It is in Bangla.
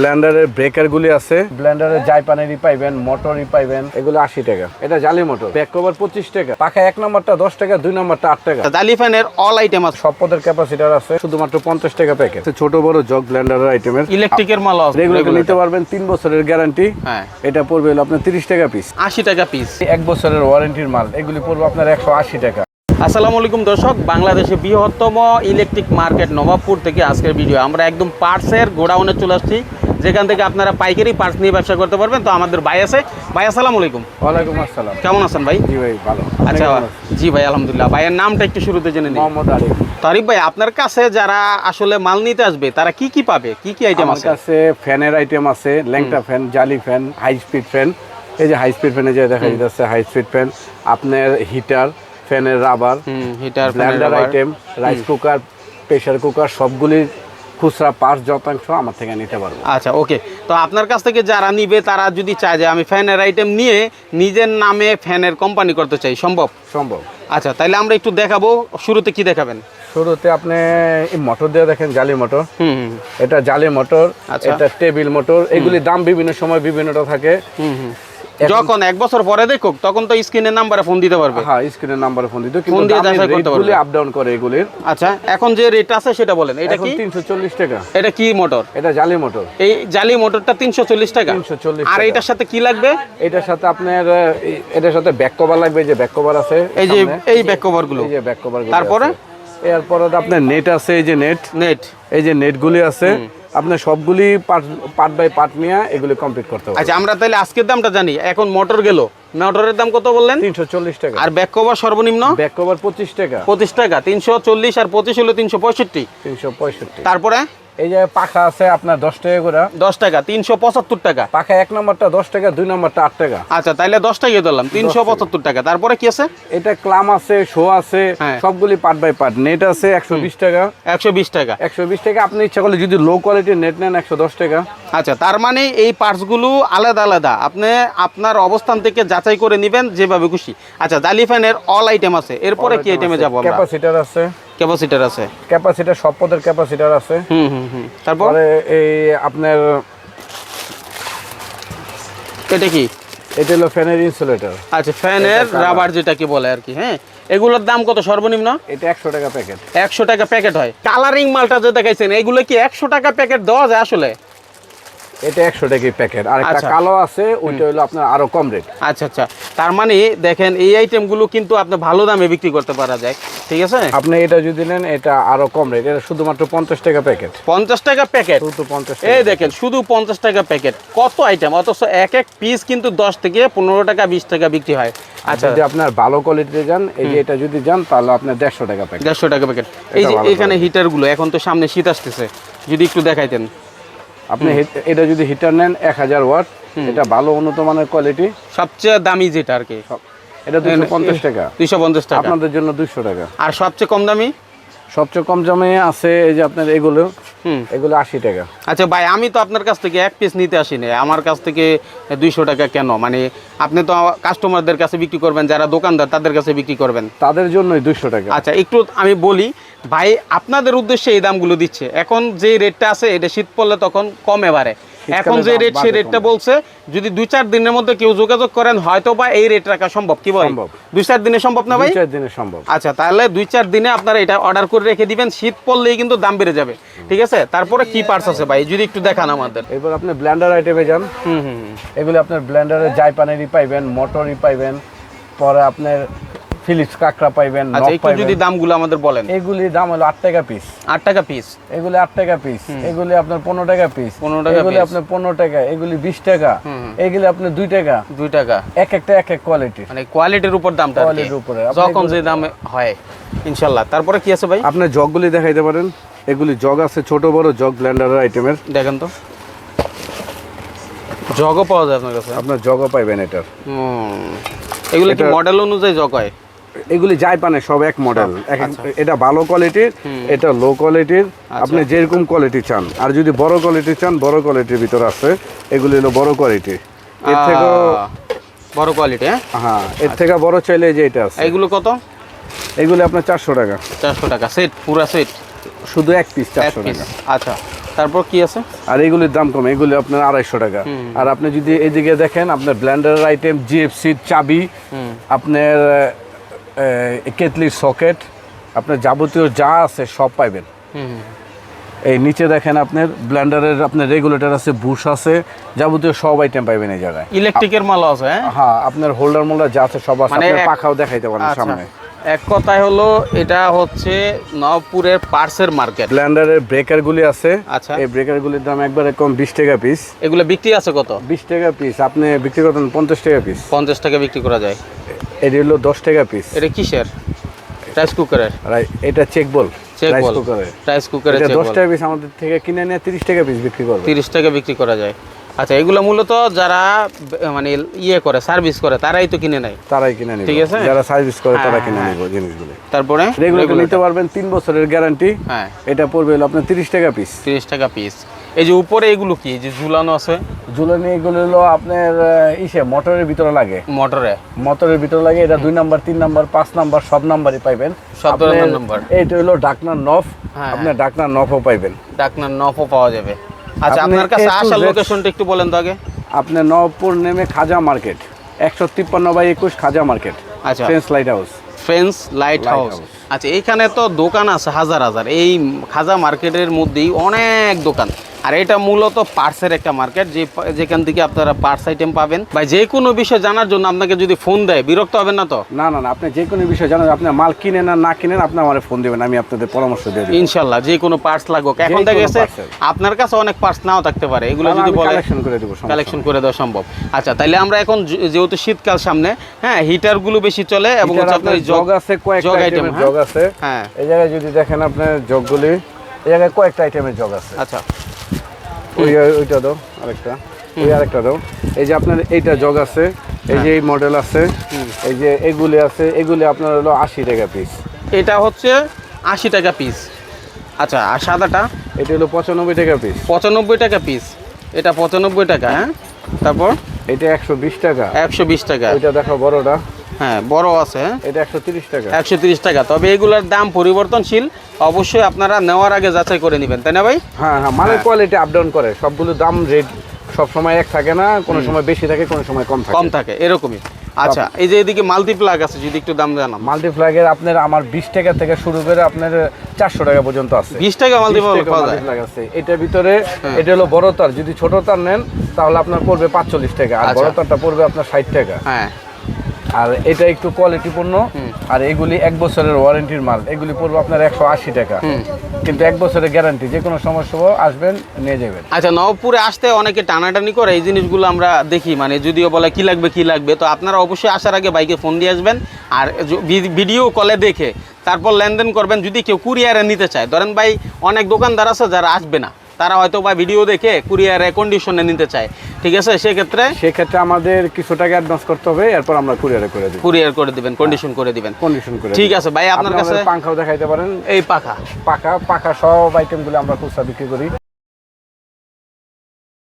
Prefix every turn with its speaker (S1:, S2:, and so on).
S1: ব্লেন্ডারের ব্রেকার গুলি আছে। ব্লেন্ডারের জাই পানেরই পাইবেন মোটরই পাইবেন এগুলো আশি টাকা। এটা জালি মোটর। ব্যাক কভার পঁচিশ টাকা। পাখা এক নম্বরটা দশ টাকা দুই নম্বরটা আট টাকা।
S2: জালি ফ্যানের অল আইটেম আছে।
S1: সব পদের ক্যাপাসিটার আছে শুধুমাত্র পঞ্চাশ টাকা প্যাকেট ছোট বড় জগ ব্লেন্ডারের আইটেমের
S2: ইলেকট্রিকের মাল আছে।
S1: রেগুলার নিতে পারবেন তিন বছরের গ্যারান্টি
S2: হ্যাঁ।
S1: এটা পড়বে হলো আপনার তিরিশ টাকা পিস
S2: আশি টাকা পিস
S1: এক বছরের ওয়ারেন্টির মাল। এগুলি পড়বে আপনার একশো আশি টাকা।
S2: আসসালামু আলাইকুম দর্শক বাংলাদেশে বৃহত্তম ইলেকট্রিক মার্কেট নবাবপুর থেকে আজকের ভিডিও আমরা একদম পার্টসের গোডাউনে চলে আসছি। যেখান থেকে আপনারা পাইকারি পার্টস নিয়ে ব্যবসা করতে পারবেন তো আমাদের ভাই আছে। ভাই আসসালামু আলাইকুম।
S1: ওয়ালাইকুম আসসালাম।
S2: কেমন আছেন ভাই?
S1: জি ভাই ভালো।
S2: আচ্ছা জি ভাই আলহামদুলিল্লাহ। ভাইয়ের নামটা একটু শুরুতে জেনে নিই।
S1: মোহাম্মদ আরিফ
S2: তারিফ ভাই আপনার কাছে যারা আসলে মাল নিতে আসবে তারা কি কি পাবে? কি কি আইটেম আছে?
S1: আমার কাছে ফ্যানের আইটেম আছে ল্যাংটা ফ্যান জালি ফ্যান হাই স্পিড ফ্যান এই যে হাই স্পিড ফ্যানে যে দেখা যাচ্ছে হাই স্পিড ফ্যান আপনার হিটার ফ্যানের rubber
S2: heater
S1: blender item rice cooker pressure cooker সবগুলি খুচরা পাঁচ শতাংশ আমার থেকে নিতে পারব।
S2: আচ্ছা ওকে। তো আপনার কাছ থেকে যারা নিবে তারা যদি চায় যে আমি ফ্যানের আইটেম নিয়ে নিজের নামে ফ্যানের কোম্পানি করতে চাই সম্ভব?
S1: সম্ভব।
S2: আচ্ছা তাহলে আমরা একটু দেখাবো শুরুতে কি দেখাবেন?
S1: শুরুতে আপনি এই মোটর দিয়ে দেখেন জালি মোটর এটা জালি মোটর
S2: আচ্ছা।
S1: এটা টেবিল মোটর এগুলির দাম বিভিন্ন সময় বিভিন্নটা থাকে।
S2: যখন এক বছর পরে দেখুক তখন তো স্ক্রিনের নাম্বারে ফোন দিতে পারবে।
S1: হ্যাঁ স্ক্রিনের নাম্বারে ফোন দিত
S2: ফোন
S1: কিন্তু
S2: দিয়ে যাচাই করতে পারবে।
S1: আপ ডাউন করে এগুলির
S2: আচ্ছা এখন যে রেট আছে সেটা বলেন এটা কি?
S1: তিনশো চল্লিশ টাকা।
S2: এটা কি মোটর
S1: এটা জালি মোটর
S2: এই জালি মোটরটা তিনশো চল্লিশ টাকা।
S1: 340
S2: আর এটার সাথে কি লাগবে?
S1: এটার সাথে আপনার এটার সাথে ব্যাক কভার লাগবে যে ব্যাক কভার আছে
S2: এই যে এই ব্যাক কভারগুলো।
S1: এই যে ব্যাক কভার
S2: তারপরে?
S1: এরপরে আপনার নেট আছে এই যে নেট
S2: নেট
S1: এই যে নেটগুলি আছে আপনার সবগুলি পার্ট পার্ট বাই পার্ট নিয়ে এগুলি কমপ্লিট করতে হবে।
S2: আচ্ছা আমরা তাহলে আজকের দামটা জানি। এখন মোটর গেল। মোটরের দাম কত বললেন?
S1: তিনশো চল্লিশ টাকা।
S2: আর ব্যাক কভার সর্বনিম্ন?
S1: ব্যাক কভার পঁচিশ টাকা।
S2: পঁচিশ টাকা। তিনশো চল্লিশ আর পঁচিশ হলো তিনশো পঁয়ষট্টি।
S1: তিনশো পঁয়ষট্টি।
S2: তারপরে?
S1: এই যে পাখা আছে আপনার দশ টাকা করে।
S2: দশ টাকা তিনশো পঁচাত্তর টাকা।
S1: পাখা এক নম্বরটা দশ টাকা দুই নম্বরটা আট টাকা।
S2: আচ্ছা তাহলে দশ টাকা ধরলাম তিনশো পঁচাত্তর টাকা। তারপরে কি আছে?
S1: এটা ক্লাম আছে শো আছে
S2: হ্যাঁ।
S1: সবগুলি পার্ট বাই পার্ট নেট আছে একশো বিশ টাকা।
S2: একশো বিশ টাকা।
S1: একশো বিশ টাকা আপনি ইচ্ছা করলে যদি লো কোয়ালিটির নেট নেন একশো দশ টাকা।
S2: আচ্ছা তার মানে এই পার্টসগুলো আলাদা আলাদা। আপনি আপনার অবস্থান থেকে যাচাই করে নেবেন যেভাবে খুশি। আচ্ছা জালি ফ্যানের অল আইটেম আছে। এরপরে কি আইটেমে যাব
S1: ক্যাপাসিটার আছে।
S2: ক্যাপাসিটার আছে?
S1: ক্যাপাসিটার সব পদের ক্যাপাসিটার আছে।
S2: হুম হুম হুম। তারপর?
S1: এই আপনার
S2: এটা কি?
S1: এটা হলো ফ্যানের ইনসুলেটর
S2: আচ্ছা ফ্যানের। রাবার যেটাকে বলে আর কি হ্যাঁ? এগুলোর দাম কত সর্বনিম্ন?
S1: এটা একশো টাকা প্যাকেট
S2: একশো টাকা প্যাকেট হয়। কালারিং মালটা যে দেখাইছেন এগুলো কি একশো টাকা প্যাকেট দেওয়া যায় আসলে?
S1: এটা একশো টাকা প্যাকেট আর একটা
S2: আচ্ছা।
S1: কালো আছে ওইটা হলো আপনার আরও কম রেট
S2: আচ্ছা আচ্ছা। তার মানে দেখেন এই আইটেমগুলো কিন্তু আপনি ভালো দামে বিক্রি করতে পারা যায়। ঠিক আছে?
S1: আপনি এটা যদি নেন এটা আরও কম রেট এটা শুধুমাত্র পঞ্চাশ টাকা প্যাকেট
S2: পঞ্চাশ টাকা প্যাকেট
S1: শুধু পঞ্চাশ
S2: এই দেখেন শুধু পঞ্চাশ টাকা প্যাকেট কত আইটেম অথচ এক এক পিস কিন্তু দশ থেকে পনেরো টাকা বিশ টাকা বিক্রি হয়। আচ্ছা।
S1: যদি আপনার ভালো কোয়ালিটিতে যান এই যে এটা যদি যান তাহলে আপনার দেড়শো টাকা প্যাকেট
S2: দেড়শো টাকা প্যাকেট এই যে এখানে হিটারগুলো এখন তো সামনে শীত আসতেছে। যদি একটু দেখাইতেন।
S1: আপনি এটা যদি হিটার নেন এক হাজার ওয়াট এটা ভালো উন্নত মানের কোয়ালিটি
S2: সবচেয়ে দামি যেটা আর কি।
S1: এটা দুশো পঞ্চাশ টাকা।
S2: দুইশো পঞ্চাশ টাকা।
S1: আপনাদের জন্য দুশো টাকা।
S2: আর সবচেয়ে কম দামি?
S1: সবচেয়ে কম দামে আছে এই যে আপনার এগুলো।
S2: হুম।
S1: এগুলো আশি টাকা।
S2: আচ্ছা ভাই আমি তো আপনার কাছ থেকে এক পিস নিতে আসিনি। আমার কাছ থেকে দুইশো টাকা কেন? মানে আপনি তো কাস্টমারদের কাছে বিক্রি করবেন যারা দোকানদার তাদের কাছে বিক্রি করবেন।
S1: তাদের জন্যই দুশো টাকা।
S2: আচ্ছা একটু আমি বলি ভাই আপনাদের উদ্দেশ্যে এই দামগুলো দিচ্ছে। এখন যে রেটটা আছে এটা শীত পড়লে তখন কমে বাড়ে। এখন যে রেট সেই রেটটা বলছে যদি দুই চার দিনের মধ্যে কেউ যোগাযোগ করেন হয়তো বা এই রেট রাখা সম্ভব। কি বল
S1: সম্ভব।
S2: দুই চার দিনে সম্ভব না ভাই?
S1: দুই চার দিনে সম্ভব।
S2: আচ্ছা তাহলে দুই চার দিনে আপনারা এটা অর্ডার করে রেখে দিবেন শীত পড়লেই কিন্তু দাম বেড়ে যাবে। ঠিক আছে? তারপরে কি পার্টস আছে ভাই? যদি একটু দেখান আমাদের।
S1: এরপর আপনি ব্লেন্ডার আইটেমে যান।
S2: হুম হুম।
S1: এগুলো আপনার ব্লেন্ডারে জাই পানেরই পাইবেন মোটরই পাইবেন। পরে আপনার ফিলিপস কাকড়া পাইবেন
S2: আচ্ছা একটু যদি দামগুলো আমাদের বলেন।
S1: এগুলি দাম হলো আট টাকা পিস
S2: আট টাকা পিস
S1: এগুলি আট টাকা পিস এগুলি আপনার পনেরো টাকা পিস
S2: 15 টাকা
S1: এগুলি আপনার পনেরো টাকা এগুলি বিশ টাকা। এগুলি আপনার দুই টাকা।
S2: দুই টাকা।
S1: এক একটা এক এক কোয়ালিটি
S2: মানে কোয়ালিটির উপর দামটা
S1: কোয়ালিটির উপরে। আপনি
S2: যখন যে দামে হয় ইনশাল্লাহ। তারপরে কি আছে ভাই?
S1: আপনার জগগুলি দেখাইতে পারেন। এগুলি জগ আছে ছোট বড় জগ ব্লেন্ডারের আইটেমের
S2: দেখেন তো। জগও পাওয়া যায় আপনার কাছে।
S1: আপনার জগও পাইবেন এটার।
S2: হুম। এগুলো কি মডেল অনুযায়ী জগ হয়?
S1: এগুলি যাই পানে সব এক মডেল এটা ভালো কোয়ালিটির এটা লো কোয়ালিটির আপনি যেরকম কোয়ালিটি চান। আর যদি বড় কোয়ালিটি চান বড় কোয়ালিটির ভিতর আছে। এগুলি হলো বড় কোয়ালিটি এর থেকেও
S2: আহ, বড় কোয়ালিটি হ্যাঁ?
S1: হ্যাঁ এর থেকে বড় চাইলে যে এটা আছে।
S2: এগুলো কত?
S1: এগুলি আপনার চারশো টাকা।
S2: চারশো টাকা সেট পুরা সেট?
S1: শুধু এক পিস চারশো টাকা।
S2: আচ্ছা। তারপর কি আছে?
S1: আর এগুলির দাম কম এগুলি আপনার আড়াইশো টাকা। আর আপনি যদি এদিকে দেখেন আপনার ব্ল্যান্ডারের আইটেম জিএফসির চাবি আপনার কেতলির সকেট আপনার যাবতীয় যা আছে সব পাইবেন। এই নিচে দেখেন আপনার ব্ল্যান্ডারের আপনার রেগুলেটর আছে বুশ আছে যাবতীয় সব আইটেম পাইবেন এই জায়গায়।
S2: ইলেকট্রিকের মাল আছে হ্যাঁ?
S1: হ্যাঁ আপনার হোল্ডার মোল্ডার যা আছে সব আছে
S2: মানে
S1: আপনার পাখাও দেখাইতে পারেন
S2: আচ্ছা।
S1: সামনে।
S2: এক কথায় হলো এটা হচ্ছে নবপুরের পার্সের মার্কেট।
S1: ব্ল্যান্ডারের ব্রেকারগুলি আছে।
S2: আচ্ছা।
S1: এই ব্রেকারগুলির দাম একবারে কম বিশ টাকা পিস
S2: এগুলো বিক্রি আছে কত?
S1: বিশ টাকা পিস আপনি বিক্রি করতেন পঞ্চাশ টাকা পিস
S2: পঞ্চাশ টাকা বিক্রি করা যায়।
S1: এটি হলো দশ টাকা পিস
S2: এটা কিসের? রাইস কুকারের
S1: এটা চেক বল রাইস কুকারের
S2: রাইস কুকারের
S1: দশ টাকা পিস আমাদের থেকে কিনে নিয়ে তিরিশ টাকা পিস বিক্রি করবে।
S2: তিরিশ টাকা বিক্রি করা যায়। আচ্ছা এগুলো মূলত যারা মানে ইয়ে করে সার্ভিস করে তারাই তো কিনে নেয়।
S1: তারাই কিনে নিবে।
S2: ঠিক আছে?
S1: যারা সার্ভিস করে তারা
S2: হ্যাঁ,
S1: কিনে
S2: হ্যাঁ।
S1: নিবে জিনিসগুলো।
S2: তারপরে?
S1: রেগুলেটর। নিতে পারবেন তিন বছরের গ্যারান্টি
S2: হ্যাঁ।
S1: এটা পড়বে হলো আপনার তিরিশ টাকা পিস
S2: তিরিশ টাকা পিস এই যে উপরে এগুলো কি? যে ঝুলানো আছে?
S1: ঝুলানি এগুলো হলো আপনার ইসে মোটরের ভিতরে লাগে।
S2: মোটরে?
S1: মোটরের ভিতরে লাগে এটা দুই নাম্বার তিন নাম্বার পাঁচ নাম্বার সব নাম্বারই পাইবেন।
S2: সব ধরনের নাম্বার।
S1: এইটা হলো ডাকনার নফ
S2: হ্যাঁ,
S1: আপনার ডাকনার নফও পাইবেন।
S2: ডাকনার নফও পাওয়া যাবে। আচ্ছা আপনার কাছে আসার লোকেশনটা একটু বলেন তো আগে।
S1: আপনার নবপুর নেমে খাজা মার্কেট একশো তিপ্পান্ন বাই একুশ খাজা মার্কেট
S2: আচ্ছা।
S1: French light house
S2: French light house. আচ্ছা এইখানে তো দোকান আছে হাজার হাজার। এই খাজা মার্কেটের মধ্যেই অনেক দোকান। আর এটা মূলত পার্টসের একটা মার্কেট যে যেখান থেকে আপনারা পার্টস আইটেম পাবেন। বা যে কোনো বিষয় জানার জন্য আপনাকে যদি ফোন দেয় বিরক্ত হবেন না তো?
S1: না না না আপনি যে কোনো বিষয় জানেন আপনার মাল কিনেন আর না কিনেন আপনি আমার ফোন দেবেন আমি আপনাদের পরামর্শ দিয়ে দেবো।
S2: ইনশাল্লাহ যে কোনো পার্টস লাগুক। এখন
S1: কোনো
S2: গেছে আপনার কাছে অনেক পার্টস নাও থাকতে পারে। এগুলো যদি বলে
S1: কালেকশন করে দেবো
S2: কালেকশন করে দেওয়া সম্ভব। আচ্ছা তাহলে আমরা এখন যেহেতু শীতকাল সামনে হ্যাঁ হিটারগুলো বেশি চলে এবং আপনার জগ
S1: আছে কয়েকটা
S2: জগ হ্যাঁ?
S1: জগ আছে।
S2: হ্যাঁ।
S1: এই জায়গায় যদি দেখেন আপনার জগগুলি এই জায়গায় কয়েকটা আইটেমের জগ আছে।
S2: আচ্ছা।
S1: ওই ওইটা দাও আরেকটা। ওই আরেকটা দাও। এই যে আপনার এইটা জগ আছে এই যে এই মডেল আছে এই যে এগুলি আছে এগুলি আপনার হলো আশি টাকা পিস
S2: এটা হচ্ছে আশি টাকা পিস আচ্ছা আর সাদাটা?
S1: এটা হলো পঁচানব্বই টাকা পিস
S2: পঁচানব্বই টাকা পিস এটা পঁচানব্বই টাকা হ্যাঁ? তারপর?
S1: এটা একশো বিশ টাকা।
S2: একশো বিশ টাকা।
S1: ওইটা দেখো বড়টা।
S2: হ্যাঁ বড় আছে হ্যাঁ?
S1: এটা একশো তিরিশ টাকা।
S2: একশো তিরিশ টাকা। তবে এগুলোর দাম পরিবর্তনশীল। অবশ্যই আপনারা নেওয়ার আগে যাচাই করে নেবেন তাই না ভাই?
S1: হ্যাঁ হ্যাঁ মালের কোয়ালিটি আপ ডাউন করে সবগুলো দাম রেট সব সময় এক থাকে না কোনো সময় বেশি থাকে কোনো সময় কম থাকে।
S2: কম থাকে এরকমই। আচ্ছা এই যে এদিকে মাল্টিপ্লাগ আছে যদি একটু দাম জানাম
S1: মাল্টিফ্ল্যাগের আপনার আমার বিশ টাকা থেকে শুরু করে আপনার চারশো টাকা পর্যন্ত আছে।
S2: বিশ টাকা
S1: 20
S2: মাল্টিপ্লাগ
S1: আছে। এটার ভিতরে এটা হলো বড় তার যদি ছোট তার নেন তাহলে আপনার পড়বে পাঁচচল্লিশ টাকা আর
S2: আচ্ছা।
S1: বড় তারটা পড়বে আপনার ষাট টাকা।
S2: হ্যাঁ।
S1: আর এটা একটু কোয়ালিটিপূর্ণ আর এগুলি এক বছরের ওয়ারেন্টির মাল। এগুলি পড়বে আপনার একশো আশি টাকা। কিন্তু এক বছরের গ্যারান্টি যে কোনো সমস্যা আসবেন নিয়ে যাবেন।
S2: আচ্ছা নবপুরে আসতে অনেকে টানাটানি করে এই জিনিসগুলো আমরা দেখি। মানে যদিও বলে কি লাগবে কি লাগবে? তো আপনারা অবশ্যই আসার আগে বাইকে ফোন দিয়ে আসবেন। আর ভিডিও কলে দেখে তারপর লেনদেন করবেন। যদি কেউ কুরিয়ারে নিতে চায় ধরেন ভাই অনেক দোকানদার আছে যারা আসবে না। তারা হয়তো বা ভিডিও দেখে কুরিয়ারে কন্ডিশনে নিতে চায়। ঠিক আছে? সেক্ষেত্রে
S1: সেক্ষেত্রে আমাদের কিছু টাকা অ্যাডভান্স করতে হবে এরপর আমরা কুরিয়ারে করে দেব।
S2: কুরিয়ার করে দিবেন কন্ডিশন করে দিবেন।
S1: কন্ডিশন করে
S2: ঠিক আছে ভাই আপনার কাছে
S1: পাখাও পাংখাও দেখাইতে পারেন।
S2: এই পাখা।
S1: পাখা পাখা সব আইটেমগুলো আমরা খুচরা বিক্রি করি।